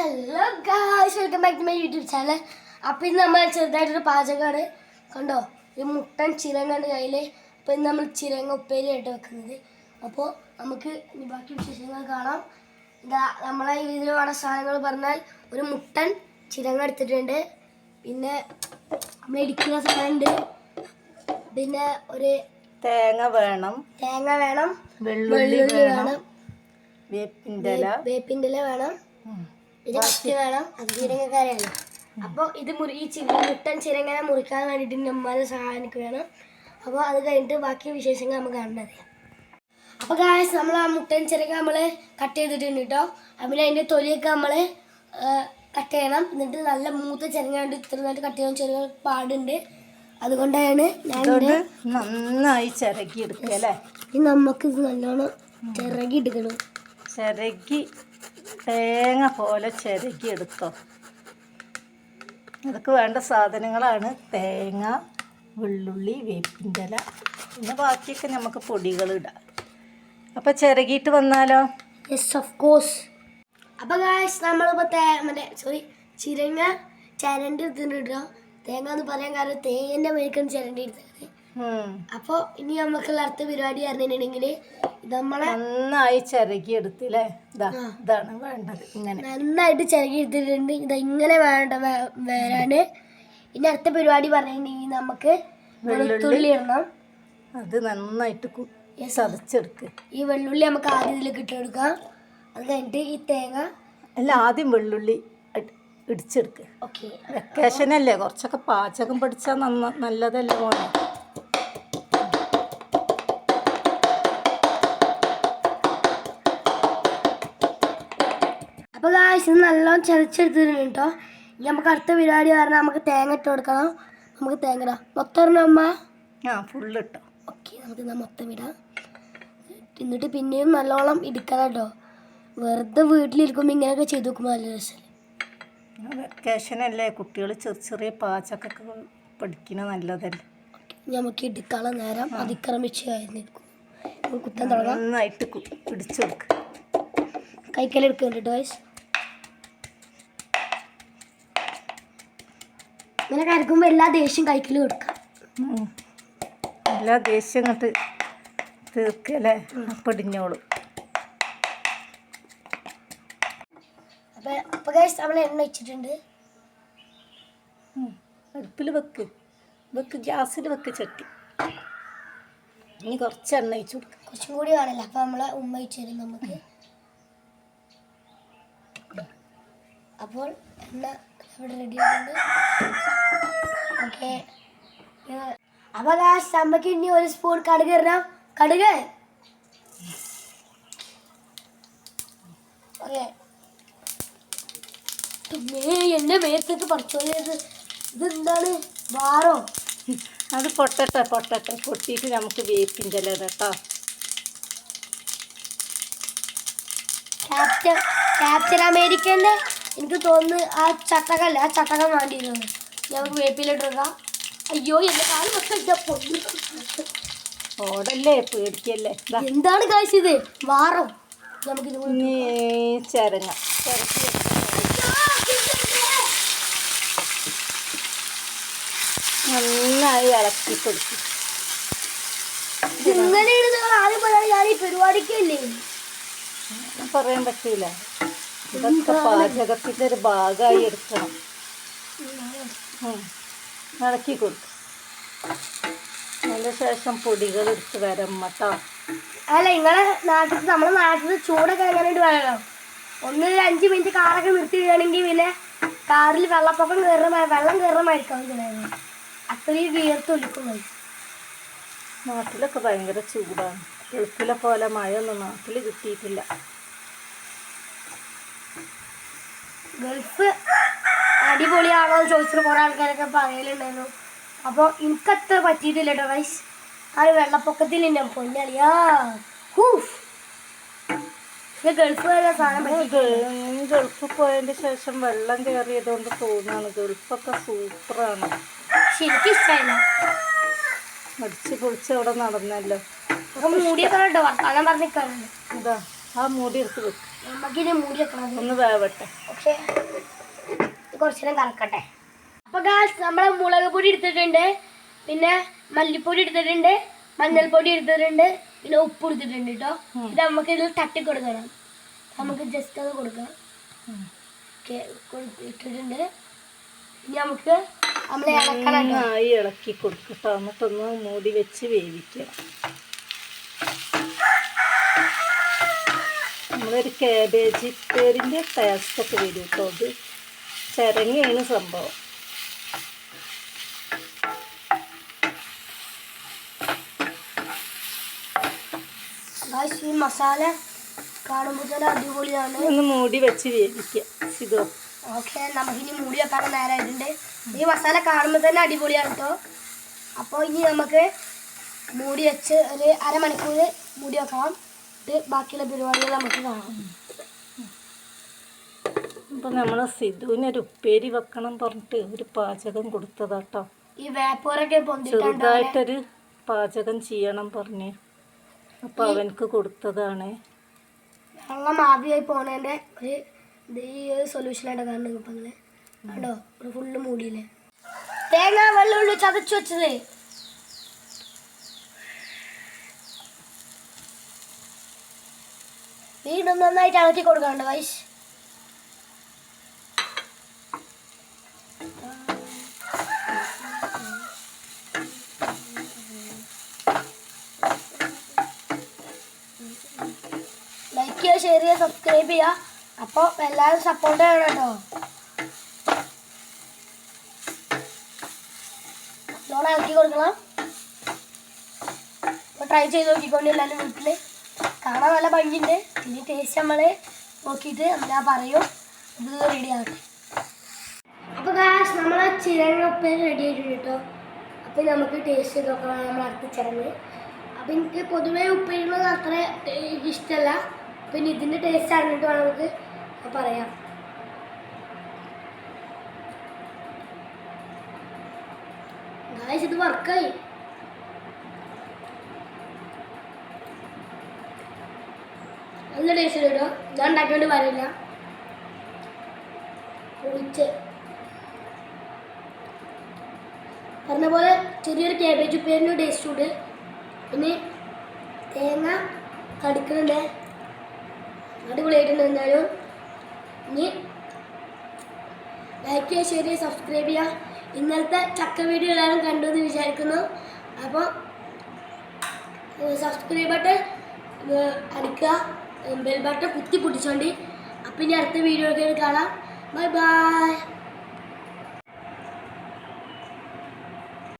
Hello guys welcome back to my YouTube channel അപ്പോൾ ഇന്ന് നമ്മൾ ചെറുതായിട്ടൊരു പാചകമാണ്. കണ്ടോ? ഈ മുട്ടൻ ചിരങ്ങാണ് കയ്യിൽ അപ്പോൾ ഇന്ന് നമ്മൾ ചിരങ്ങ ഉപ്പേരിയായിട്ട് വെക്കുന്നത്. അപ്പോൾ നമുക്ക് ഇനി ബാക്കി വിശേഷങ്ങൾ കാണാം. ഇതാ നമ്മളെ ഇതിൽ വേണ്ട സാധനങ്ങൾ പറഞ്ഞാൽ ഒരു മുട്ടൻ ചിരങ്ങ എടുത്തിട്ടുണ്ട്. പിന്നെ നമ്മൾ ഇടിക്കുന്ന സാധനമുണ്ട്. പിന്നെ ഒരു തേങ്ങ വേണം. തേങ്ങ വേണം. വെള്ളുള്ളി വേണം. വേപ്പിന്റെ വേപ്പിന്റെ വേണം. ഇത് കത്തി വേണം അത് ചിരങ്ങക്കാരെയാണ് അപ്പോൾ ഇത് മുറി ഈ ചിരി മുട്ടൻ ചിരങ്ങനെ മുറിക്കാൻ വേണ്ടിയിട്ട് നമ്മളെ സഹായം എനിക്ക് വേണം. അപ്പോൾ അത് കഴിഞ്ഞിട്ട് ബാക്കി വിശേഷങ്ങൾ നമുക്ക് കാണേണ്ടത് അപ്പോൾ ഗായസ് നമ്മൾ ആ മുട്ടൻ ചിരങ്ങ നമ്മൾ കട്ട് ചെയ്തിട്ടുണ്ട് കേട്ടോ പിന്നെ അതിന്റെ തൊലിയൊക്കെ നമ്മൾ കട്ട് ചെയ്യണം. എന്നിട്ട് നല്ല മൂത്ത ചിരങ്ങ കൊണ്ട് ഇത്ര നേരം കട്ട് ചെയ്യാൻ ചെറിയ പാടുണ്ട്. അതുകൊണ്ടാണ് ഞാൻ നന്നായി ചിരകി എടുക്കുക അല്ലേ നമുക്ക് ഇത് നല്ലോണം ചിറകി എടുക്കണം ചിരകി തേങ്ങ പോലെ ചിരകി എടുത്തോ. അതൊക്കെ വേണ്ട സാധനങ്ങളാണ്. തേങ്ങ വെള്ളുള്ളി വേപ്പിന്റെ ഇല പിന്നെ ബാക്കിയൊക്കെ നമുക്ക് പൊടികൾ ഇടാം. അപ്പം ചിരകിയിട്ട് വന്നാലോ? യെസ് ഓഫ് കോഴ്സ് അപ്പോൾ ഗായ്സ് നമ്മളിപ്പോൾ തേ മറ്റേ സോറി ചിരങ്ങ ചരണ്ടി എടുത്തിട്ട് തേങ്ങ എന്ന് പറയാൻ കാരണം തേങ്ങന്റെ മേൽക്കാണ് ചിരണ്ടി എടുത്തത്. അപ്പോൾ ഇനി നമുക്കുള്ള അടുത്ത പരിപാടി പറഞ്ഞിട്ടുണ്ടെങ്കിൽ നമ്മളെ നന്നായി ചിരകി എടുത്തില്ലേ. ഇതാണ് വേണ്ടത്. ഇങ്ങനെ. നന്നായിട്ട് ചിരകി എടുത്തിട്ടുണ്ട് ഇത് ഇങ്ങനെ വേണ്ട വേറാണ് ഇനി അടുത്ത പരിപാടി പറഞ്ഞിട്ടുണ്ടെങ്കിൽ നമുക്ക് വെളുത്തുള്ളി ഇടണം. അത് നന്നായിട്ട് ചതച്ചെടുക്കുക ഈ വെള്ളുള്ളി നമുക്ക് ആദ്യം ഇതിലേക്ക് ഇട്ട് കൊടുക്കാം. അത് കഴിഞ്ഞിട്ട് ഈ തേങ്ങ അല്ല ആദ്യം വെള്ളുള്ളി ഇടിച്ചെടുക്ക്. ഇടിച്ചെടുക്കുക ഓക്കെ വെക്കേഷനല്ലേ കുറച്ചൊക്കെ പാചകം പഠിച്ചാൽ നന്ന നല്ലതല്ലേ മോനെ? ഗായ്സ് ഇത് നല്ലോണം ചതച്ചെടുത്തിട്ടുണ്ട് കേട്ടോ. ഇനി നമുക്ക് അടുത്ത പരിപാടി പറഞ്ഞാൽ നമുക്ക് തേങ്ങ ഇട്ട് കൊടുക്കണം. നമുക്ക് തേങ്ങ ഇടാം. മൊത്തം ഇടണം അമ്മ? ആ ഫുള്ള് ഇട്ടോ. ഓക്കെ നമുക്ക് ഇതാ മൊത്തം ഇടാം. എന്നിട്ട് പിന്നെയും നല്ലോണം ഇടിക്കണം കേട്ടോ. വെറുതെ വീട്ടിലിരിക്കുമ്പോൾ ഇങ്ങനെയൊക്കെ ചെയ്ത് നോക്കുമ്പോൾ നല്ല രസമല്ലേ വെക്കേഷനല്ലേ കുട്ടികൾ ചെറിയ ചെറിയ പാചകമൊക്കെ പഠിക്കണ നല്ലതല്ലേ. നമുക്ക് ഇടിക്കാനുള്ള നേരം അതിക്രമിച്ച് കഴിഞ്ഞിരിക്കും. നമുക്ക് കുത്താൻ തുടങ്ങാം. നന്നായിട്ട് പിടിച്ചെടുക്കുക കൈക്കലെടുക്കുന്നുണ്ട് കേട്ടോ ഇങ്ങനെ കരക്കുമ്പോൾ എല്ലാ ദേഷ്യം കൈക്കിൽ കൊടുക്കാം. എല്ലാ ദേഷ്യം അങ്ങോട്ട് തീർക്കല്ലേ? പിടിഞ്ഞോളും ഗൈസ് നമ്മൾ എണ്ണ വെച്ചിട്ടുണ്ട് അടുപ്പിൽ വെക്ക്. വെക്ക് ഗ്യാസിൽ വെക്ക് ചട്ടി. ഇനി കുറച്ച് എണ്ണ കൊടുക്കും. കുറച്ചും കൂടി വേണമല്ലോ അപ്പോൾ നമ്മളെ ഉമ്മ വെച്ചു തരും നമുക്ക്. അപ്പോൾ എണ്ണ ഇവിടെ റെഡി ആയിട്ടുണ്ട്. ഓക്കെ അപ്പൊ ഗായ്സ് അമ്മയ്ക്ക് ഇനി ഒരു സ്പൂൺ കടുക് ഇടണം. കടുക്? ഓക്കെ പിന്നെ എന്നെ മേത്തേക്ക് പറിച്ചോളിയത് ഇതെന്താണ്? വാറോ? അത് പൊട്ടട്ടെ പൊട്ടട്ടെ. പൊട്ടിയിട്ട് നമുക്ക് ഇടാം കേട്ടോ. ക്യാപ്റ്റൻ ക്യാപ്റ്റൻ അമേരിക്കന്റെ എനിക്ക് തോന്നുന്നു ആ ചട്ടകല്ല ആ ചട്ടകം വേണ്ടിയിരുന്നു ഞാൻ വേപ്പിലിട്ടിരുന്ന അയ്യോ എന്റെ കാൽ ഓടല്ലേ പേടിക്കല്ലേ. എന്താണ് കാഴ്ച ഇത്? വാറോ. നമുക്ക് ചരങ്ങ. ചിരക്കി നന്നായി ഇളക്കി കൊടുക്കും. നിങ്ങൾ ആദ്യം പറയാൻ ഞാൻ ഈ പരിപാടിക്കല്ലേ പറയാൻ പറ്റൂല. ഇതൊക്കെ പാചകത്തിന്റെ ഒരു ഭാഗമായി എടുക്കണം. നടക്കി ഇളക്കി കൊടുക്കും. അതിന്റെ ശേഷം പൊടികൾ എടുത്ത് വരം കേട്ടോ. അല്ല നിങ്ങളെ നാട്ടിൽ നമ്മളെ നാട്ടിൽ ചൂടൊക്കെ എങ്ങനെയുണ്ട് വേണം ഒന്ന് ഒരു അഞ്ച് മിനിറ്റ് കാറൊക്കെ നിർത്തിയിടുകയാണെങ്കിൽ പിന്നെ കാറിൽ വെള്ളപ്പൊക്കം കയറുന്ന വെള്ളം കയറുന്നതായിരിക്കും ഇങ്ങനെ. അത്രയും വീർത്തൊലിക്കും നാട്ടിലൊക്കെ ഭയങ്കര ചൂടാണ്. ഗൾഫിലെ പോലെ മഴയൊന്നും നാട്ടിൽ കിട്ടിയിട്ടില്ല. ഗൾഫ്. അടിപൊളിയാണോ എന്ന് ചോദിച്ചിട്ട് കുറേ ആൾക്കാരൊക്കെ പറയലുണ്ടായിരുന്നു. അപ്പോൾ എനിക്കത്ര പറ്റിയിട്ടില്ല കേട്ടോ ഗൈസ് ആ ഒരു വെള്ളപ്പൊക്കത്തിൽ എന്റെ പൊന്നളിയാ. ഹൂഫ് ഗൾഫ് വരെ സാധനം ഗൾഫ് പോയതിന് ശേഷം വെള്ളം കയറിയതുകൊണ്ട് തോന്നുകയാണ് ഗൾഫൊക്കെ സൂപ്പറാണ്. ശരിക്കും ഇഷ്ടമായില്ല അടിച്ച് പൊളിച്ച് അവിടെ നടന്നല്ലോ. മൂടിയൊക്കെ വർത്താനം ഇതാ ആ മൂടി എടുത്ത് വെക്കും. നമുക്കിനി മൂടി വെക്കണം ഒന്ന് വേവട്ടെ. ഓക്കെ കുറച്ചു നേരം കറക്കട്ടെ അപ്പോൾ ഗാസ് നമ്മളെ മുളക് പൊടി എടുത്തിട്ടുണ്ട് പിന്നെ മല്ലിപ്പൊടി എടുത്തിട്ടുണ്ട് മഞ്ഞൾപ്പൊടി എടുത്തിട്ടുണ്ട് പിന്നെ ഉപ്പ് എടുത്തിട്ടുണ്ട് കേട്ടോ ഇത് നമുക്ക് ഇതിൽ തട്ടി കൊടുക്കണം. നമുക്ക് ജസ്റ്റ് അത് കൊടുക്കണം ഇട്ടിട്ടുണ്ട്. ഇനി നമുക്ക് നമ്മൾ ഇളക്കണം ഇളക്കി കൊടുക്കട്ടോ. എന്നിട്ടൊന്ന് മൂടി വെച്ച് വേവിക്കുക. നമ്മളൊരു കാബേജ് പേരിന്റെ ടേസ്റ്റൊക്കെ വരും കേട്ടോ അത് ചിരങ്ങയാണ് സംഭവം. ഈ മസാല കാണുമ്പോൾ തന്നെ അടിപൊളിയാണ്. ഒന്ന് മൂടി വെച്ച് വേവിക്കുക ഇതോ. ഓക്കെ നമുക്കിനി മൂടി വെക്കാൻ നേരമായിട്ടുണ്ട് ഈ മസാല കാണുമ്പോൾ തന്നെ അടിപൊളിയാണ് കേട്ടോ അപ്പോൾ ഇനി നമുക്ക് മൂടി വെച്ച് ഒരു അരമണിക്കൂർ മൂടി വെക്കണം. എന്നിട്ട് ബാക്കിയുള്ള പരിപാടികൾ നമുക്ക് കാണാം. അപ്പം നമ്മൾ സിധുവിനൊരു ഉപ്പേരി വെക്കണം പറഞ്ഞിട്ട് ഒരു പാചകം കൊടുത്തതാട്ടോ. ഈ വേപ്പോരൊക്കെ ചെറുതായിട്ടൊരു പാചകം ചെയ്യണം പറഞ്ഞ്. അപ്പോൾ അവനക്ക് കൊടുത്തതാണ്. വെള്ളം ആവിയായി പോണേന്റെ ഒരു ഇത് ഈ ഒരു സൊല്യൂഷനായിട്ട് കാണുന്നത് ഇപ്പം അങ്ങനെ കണ്ടോ? ഫുള്ള് മൂടിയില്ലേ? തേങ്ങ വെള്ളുള്ളി ചതച്ചു വെച്ചത്. വീണ്ടും നന്നായിട്ട് ഇളക്കി കൊടുക്കാണ്ട് വൈസ്. ലൈക്ക് ചെയ്യുക ഷെയർ ചെയ്യുക സബ്സ്ക്രൈബ് ചെയ്യുക. അപ്പോൾ എല്ലാവരും സപ്പോർട്ട് ചെയ്യണം കേട്ടോ. ഇളക്കി കൊടുക്കണം. ട്രൈ ചെയ്ത് നോക്കിക്കൊണ്ട് എല്ലാവരും വീട്ടിൽ കാണാൻ നല്ല ഭംഗിയുണ്ട്. ഇനി ടേസ്റ്റ് നമ്മൾ നോക്കിയിട്ട് ഞാൻ പറയും. ഇത് റെഡി ആവട്ടെ അപ്പോൾ ഗാസ് നമ്മളെ ചിരങ്ങ ഉപ്പേരി റെഡി ആയിട്ടുണ്ട് കേട്ടോ. അപ്പോൾ നമുക്ക് ടേസ്റ്റ് നോക്കാം. നമ്മൾ അടുത്ത ചിരങ്ങ്. അപ്പം എനിക്ക് പൊതുവേ ഉപ്പേരുന്നത് അത്ര ഇഷ്ടമല്ല പിന്നെ ഇതിന്റെ ടേസ്റ്റ് അറിഞ്ഞിട്ട് വേണം നമുക്ക്. പറയാം. ഗായ്സ് ഇത് വർക്കായി നല്ല ടേസ്റ്റ് ഇടുക ഞാൻ ഉണ്ടാക്കിയോണ്ട് വരില്ല പൊളിച്ച്. പറഞ്ഞ പോലെ ചെറിയൊരു ക്യാബേജ് ഉപ്പേരിന്റെ ടേസ്റ്റ് ഉണ്ട്. പിന്നെ തേങ്ങ കടിക്കുന്നുണ്ട് അടിപൊളിയായിട്ടുണ്ട് എന്തായാലും. ഇനി ലൈക്ക് ചെയ്യുക ഷെയർ ചെയ്യുക സബ്സ്ക്രൈബ് ചെയ്യുക. ഇന്നലത്തെ ചക്ക വീഡിയോ എല്ലാവരും കണ്ടു എന്ന് വിചാരിക്കുന്നു. അപ്പോൾ സബ്സ്ക്രൈബ് ബട്ടൺ അടിക്കുക. ബെൽ ബട്ടൺ കുത്തി പൊട്ടിച്ചോണ്ട്. അപ്പം ഇനി അടുത്ത വീഡിയോ കാണാം. Bye bye